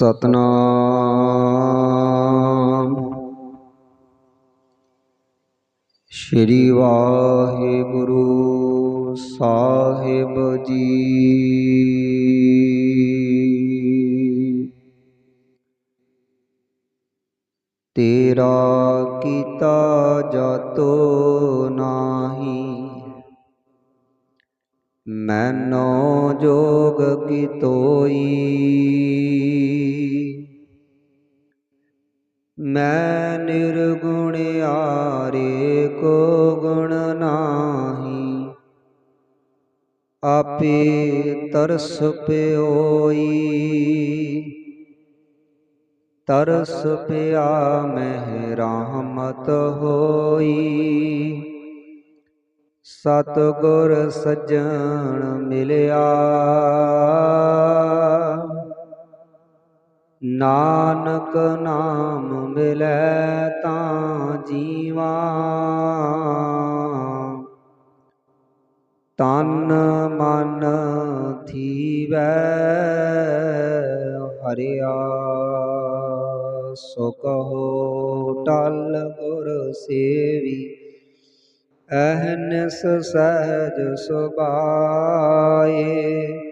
ਸਤਨਾਮ ਸ਼੍ਰੀ ਵਾਹਿਗੁਰੂ ਸਾਹਿਬ ਜੀ ਤੇਰਾ ਕੀਤਾ ਜਾਤੋ ਨਾਹੀ ਮੈਨੋ ਜੋਗ ਕੀ ਤੋਈ ਮੈਂ ਨਿਰਗੁਣ ਆਰੇ ਕੋ ਗੁਣ ਨਾਹੀ। ਆਪੇ ਤਰਸ ਪਿਓਈ। ਤਰਸ ਪਿਆ ਮਹਿ ਰਾਮਤ ਹੋਈ। ਸਤਿਗੁਰ ਸੱਜਣ ਮਿਲਿਆ। ਨਾਨਕ ਨਾਮ ਮਿਲੈ ਤਾਂ ਜੀਵਾ। ਤਨ ਮਨ ਥੀਵੈ ਹਰਿਆ, ਸੋ ਕਹੋ ਟਲ ਗੁਰ ਸੇਵੀ, ਅਹਨਸ ਸਹਜ ਸੁਭਾਏ।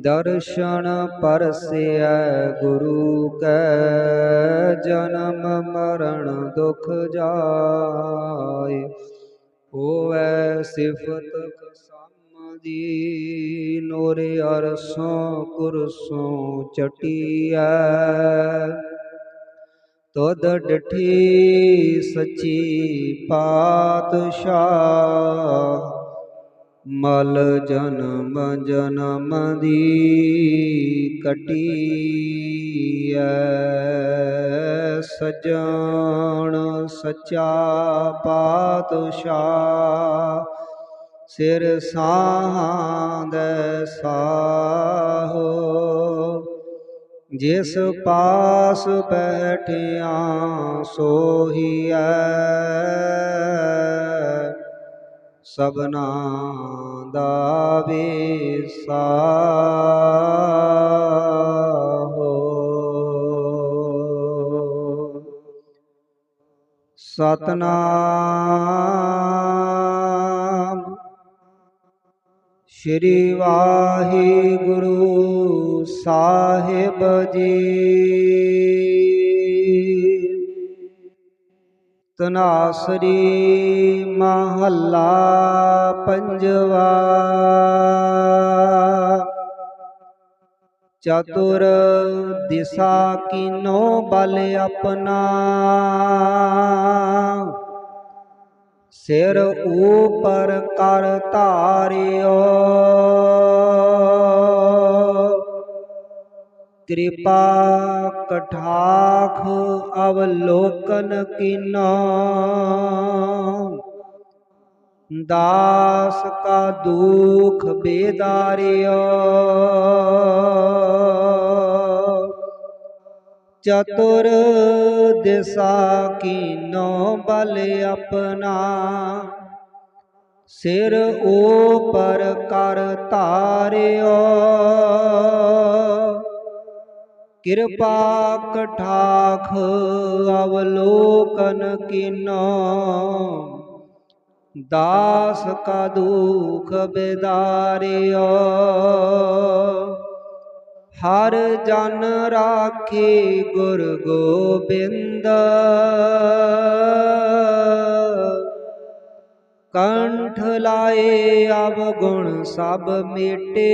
ਦਰਸ਼ਨ ਪਰਸਿਐ ਗੁਰੂ ਕੈ, ਜਨਮ ਮਰਨ ਦੁਖ ਜਾਏ। ਹੋਵੈ ਸਿਫਤ ਕਸਮ ਦੀ ਨੋਰੇ ਅਰਸੋਂ ਕੁਰਸੋਂ ਚਟੀਐ। ਤੁਧ ਡਠੀ ਸੱਚੀ ਪਾਤਸ਼ਾਹ ਮਲ ਜਨਮ ਜਨਮ ਦੀ ਕਟੀਐ। ਸਜਣ ਸੱਚਾ ਪਾਤਸ਼ਾਹ, ਸਿਰ ਸਾਹੰਦੈ ਸਾਹੋ। ਜਿਸ ਪਾਸ ਬੈਠਿਆ ਸੋਹੀਐ। ਸਬਨਾ ਦਾ ਵੇਸਾ ਹੋ ਸਤਨਾਮ ਸ਼੍ਰੀ ਵਾਹਿਗੁਰੂ ਸਾਹਿਬ ਜੀ। ਤਨਾਸਰੀ ਮਹੱਲਾ ਪੰਜਵਾ। ਚਤੁਰ ਦਿਸਾ ਕੀਨੋ ਬਲ ਆਪਣਾ। ਸਿਰ ਉਪਰ ਕਰ ਧਾਰਿਓ। ਕਿਰਪਾ ਕਠਾਖ ਅਵਲੋਕਨ ਕੀਨੋ। ਦਾਸ ਕਾ ਦੁਖ ਬੇਦਾਰਿਓ ਚਤੁਰ ਦਿਸਾ ਕੀਨੋ ਬਲ ਆਪਣਾ। ਸਿਰ ਉਪਰ ਕਰ ਧਾਰਿਓ। ਕਿਰਪਾ ਕਠਾਖ ਅਵਲੋਕਨ ਕੀਨੋ। ਦਾਸ ਕਾ ਦੁਖ ਬੇਦਾਰਿਓ ਹਰ ਜਨ ਰਾਖੇ ਗੁਰ ਗੋਬਿੰਦ। ਕੰਠ ਲਾਏ ਅਬ ਗੁਣ ਸਭ ਮੇਟੇ।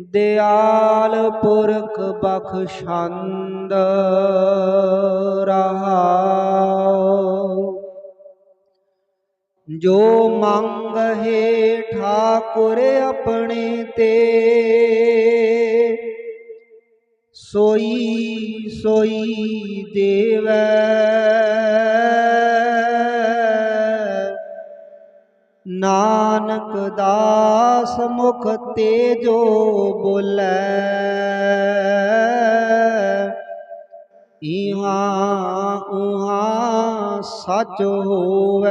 ਦਿਆਲ ਪੁਰਖ ਬਖਸ਼ੰਦ ਰਹਾਉ। ਜੋ ਮੰਗਹਿ ਠਾਕੁਰ ਆਪਣੇ ਤੇ ਸੋਈ ਸੋਈ ਦੇਵੈ। ਨਾਨਕ ਦਾ ਮੁਖ ਤੇ ਜੋ ਬੋਲੇ। ਇਹਾਂ ਉਹਾਂ ਸੱਚ ਹੋਵੇ।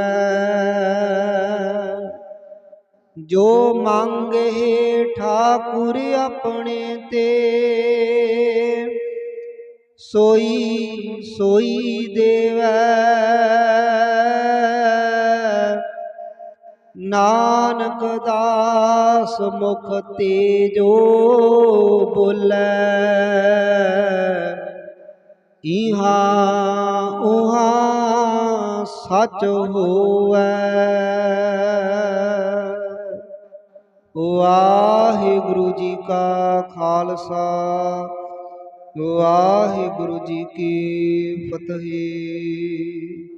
ਜੋ ਮੰਗੇ ਠਾਕੁਰ ਆਪਣੇ ਤੇ, ਸੋਈ ਸੋਈ ਦੇਵੈ। ਨਾਨਕ ਦਾਸ ਮੁਖ ਤੇ ਜੋ ਬੋਲੇ। ਇਹਾਂ ਉਹਾਂ ਸਚ ਹੋਵੈ। ਵਾਹਿਗੁਰੂ ਜੀ ਕਾ ਖਾਲਸਾ, ਵਾਹਿਗੁਰੂ ਜੀ ਕੀ ਫਤਿਹ।